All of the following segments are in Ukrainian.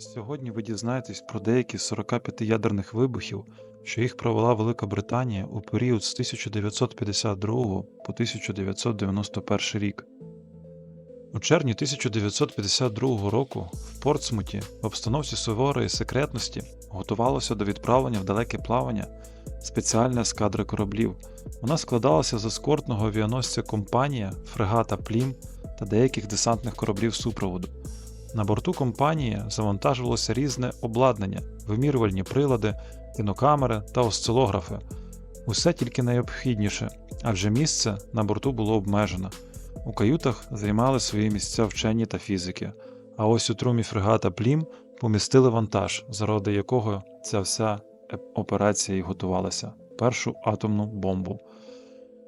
Сьогодні ви дізнаєтесь про деякі з 45 ядерних вибухів, що їх провела Велика Британія у період з 1952 по 1991 рік. У червні 1952 року в Портсмуті в обстановці суворої секретності готувалося до відправлення в далеке плавання спеціальна ескадра кораблів. Вона складалася з ескортного авіаносця компанія, фрегата Плім та деяких десантних кораблів супроводу. На борту компанії завантажувалося різне обладнання, вимірювальні прилади, кінокамери та осцилографи. Усе тільки найобхідніше, адже місце на борту було обмежено. У каютах займали свої місця вчені та фізики, а ось у трумі фрегата Плім помістили вантаж, заради якого ця вся операція і готувалася першу атомну бомбу.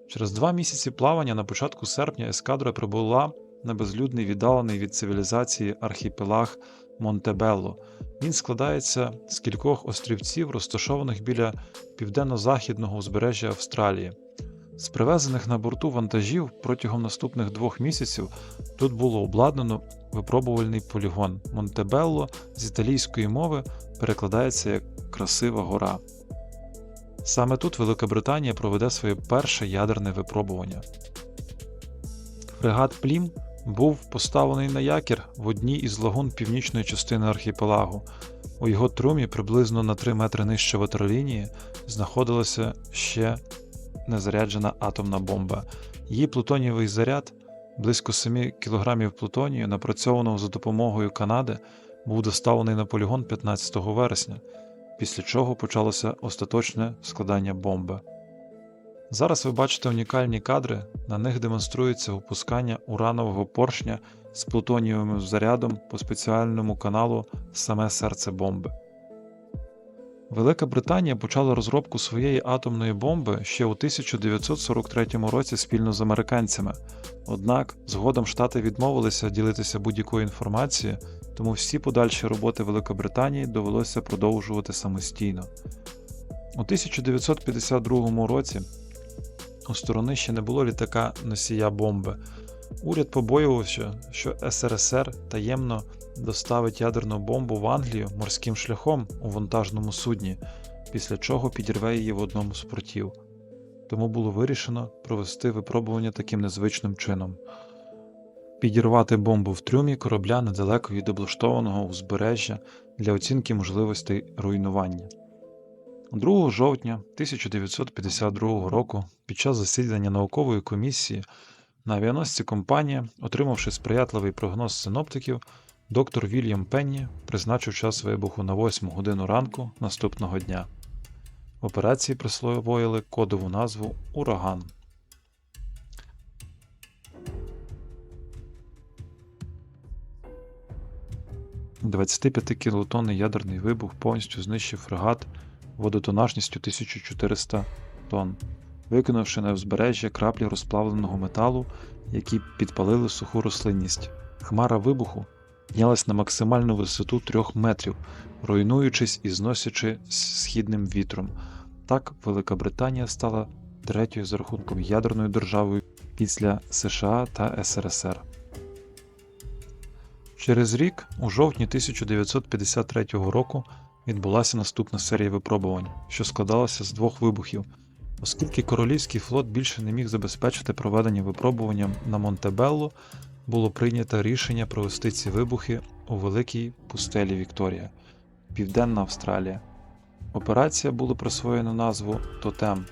Через два місяці плавання на початку серпня ескадра прибула на безлюдний віддалений від цивілізації архіпелаг Монтебелло. Він складається з кількох острівців, розташованих біля південно-західного узбережжя Австралії. З привезених на борту вантажів протягом наступних двох місяців тут було обладнано випробувальний полігон. Монтебелло з італійської мови перекладається як красива гора. Саме тут Велика Британія проведе своє перше ядерне випробування. Фрегат Плім був поставлений на якір в одній із лагун північної частини архіпелагу. У його трумі приблизно на 3 метри нижче ватерлінії знаходилася ще незаряджена атомна бомба. Її плутонієвий заряд, близько 7 кг плутонію, напрацьованого за допомогою Канади, був доставлений на полігон 15 вересня, після чого почалося остаточне складання бомби. Зараз ви бачите унікальні кадри, на них демонструється опускання уранового поршня з плутонієвим зарядом по спеціальному каналу саме серце бомби. Велика Британія почала розробку своєї атомної бомби ще у 1943 році спільно з американцями. Однак згодом Штати відмовилися ділитися будь-якою інформацією, тому всі подальші роботи Великобританії довелося продовжувати самостійно. У 1952 році у сторони ще не було літака носія бомби. Уряд побоювався, що СРСР таємно доставить ядерну бомбу в Англію морським шляхом у вантажному судні, після чого підірве її в одному з портів. Тому було вирішено провести випробування таким незвичним чином. Підірвати бомбу в трюмі корабля недалеко від облаштованого узбережжя для оцінки можливостей руйнування. 2 жовтня 1952 року під час засідання наукової комісії на авіаносці компанія, отримавши сприятливий прогноз синоптиків, доктор Вільям Пенні призначив час вибуху на 8 годину ранку наступного дня. В операції присвоїли кодову назву Ураган. – 25 кілотонний ядерний вибух повністю знищив фрегат водотонажністю 1400 тонн, викинувши на узбережжя краплі розплавленого металу, які підпалили суху рослинність. Хмара вибуху піднялась на максимальну висоту 3 метрів, руйнуючись і зносячи східним вітром. Так Велика Британія стала третьою за рахунком ядерною державою після США та СРСР. Через рік, у жовтні 1953 року, відбулася наступна серія випробувань, що складалася з двох вибухів. Оскільки королівський флот більше не міг забезпечити проведення випробування на Монтебелло, було прийнято рішення провести ці вибухи у великій пустелі Вікторія, Південна Австралія. Операція було присвоєно назву Тотем.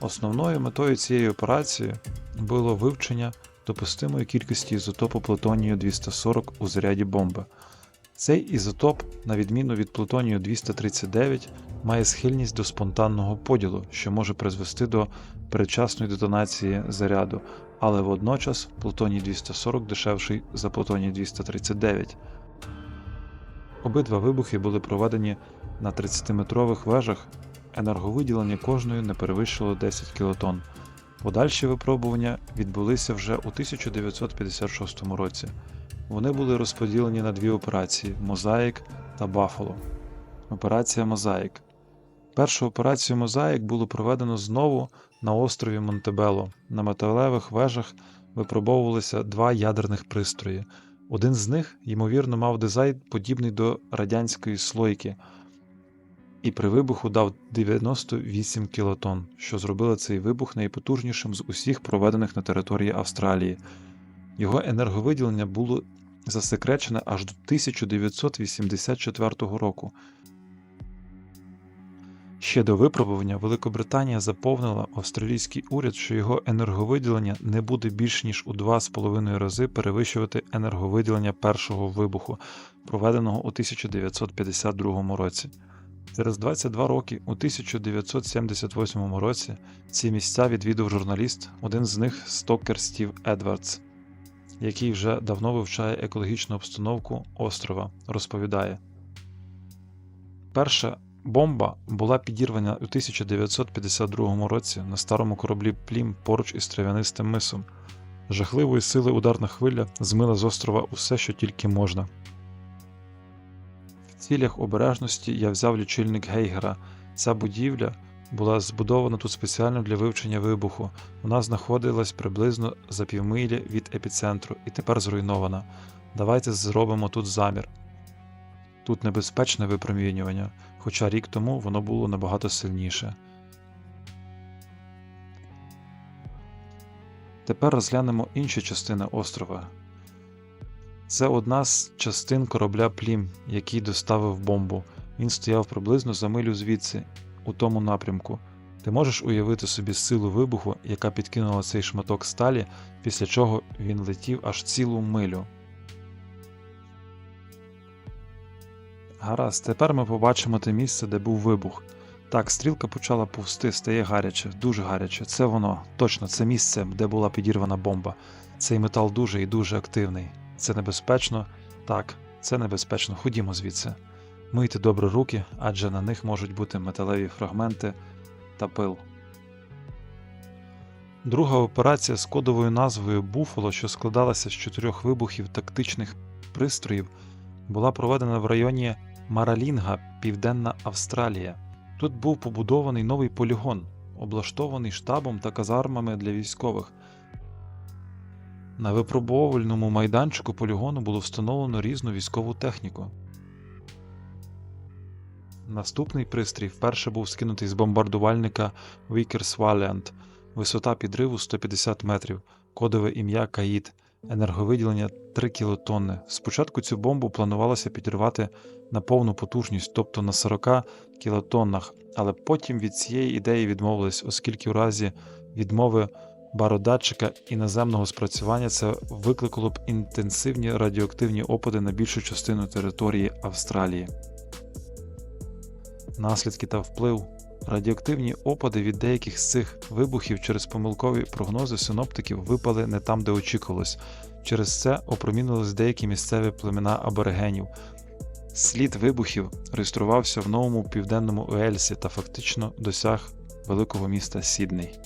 Основною метою цієї операції було вивчення допустимої кількості ізотопу плутонію 240 у заряді бомби. Цей ізотоп, на відміну від плутонію 239, має схильність до спонтанного поділу, що може призвести до передчасної детонації заряду, але водночас плутоній 240 дешевший за плутоній 239. Обидва вибухи були проведені на 30-метрових вежах, енерговиділення кожної не перевищило 10 кілотон. Подальші випробування відбулися вже у 1956 році. Вони були розподілені на дві операції Мозаїк та Баффало. Операція Мозаїк. Першу операцію Мозаїк було проведено знову на острові Монтебело. На металевих вежах випробовувалися два ядерних пристрої. Один з них, ймовірно, мав дизайн подібний до радянської слойки, і при вибуху дав 98 кілотон, що зробило цей вибух найпотужнішим з усіх проведених на території Австралії. Його енерговиділення було засекречене аж до 1984 року. Ще до випробування Великобританія заповнила австралійський уряд, що його енерговиділення не буде більш ніж у 2,5 рази перевищувати енерговиділення першого вибуху, проведеного у 1952 році. Через 22 роки, у 1978 році, ці місця відвідав журналіст, один з них стокер Стів Едвардс, який вже давно вивчає екологічну обстановку острова, розповідає. Перша бомба була підірвана у 1952 році на старому кораблі Плім поруч із трав'янистим мисом. Жахливої сили ударна хвиля змила з острова усе, що тільки можна. В цілях обережності я взяв лічильник Гейгера. Ця будівля була збудована тут спеціально для вивчення вибуху. Вона знаходилась приблизно за півмилі від епіцентру і тепер зруйнована. Давайте зробимо тут замір. Тут небезпечне випромінювання, хоча рік тому воно було набагато сильніше. Тепер розглянемо інші частини острова. Це одна з частин корабля Плім, який доставив бомбу. Він стояв приблизно за милю звідси, у тому напрямку. Ти можеш уявити собі силу вибуху, яка підкинула цей шматок сталі, після чого він летів аж цілу милю. Гаразд, тепер ми побачимо те місце, де був вибух. Так, стрілка почала повсти, стає гаряче, дуже гаряче. Це воно, точно, це місце, де була підірвана бомба. Цей метал дуже і дуже активний. Це небезпечно. Так, це небезпечно. Ходімо звідси. Мийте добре руки, адже на них можуть бути металеві фрагменти та пил. Друга операція з кодовою назвою Буфало, що складалася з чотирьох вибухів тактичних пристроїв, була проведена в районі Маралінга, Південна Австралія. Тут був побудований новий полігон, облаштований штабом та казармами для військових. На випробовувальному майданчику полігону було встановлено різну військову техніку. Наступний пристрій вперше був скинутий з бомбардувальника Vickers Valiant, висота підриву 150 метрів, кодове ім'я Каїд, енерговиділення 3 кілотонни. Спочатку цю бомбу планувалося підірвати на повну потужність, тобто на 40 кілотоннах, але потім від цієї ідеї відмовились, оскільки у разі відмови бародатчика і наземного спрацювання це викликало б інтенсивні радіоактивні опади на більшу частину території Австралії. Наслідки та вплив. Радіоактивні опади від деяких з цих вибухів через помилкові прогнози синоптиків випали не там, де очікувалось. Через це опромінились деякі місцеві племена аборигенів. Слід вибухів реєструвався в новому південному Уельсі та фактично досяг великого міста Сідней.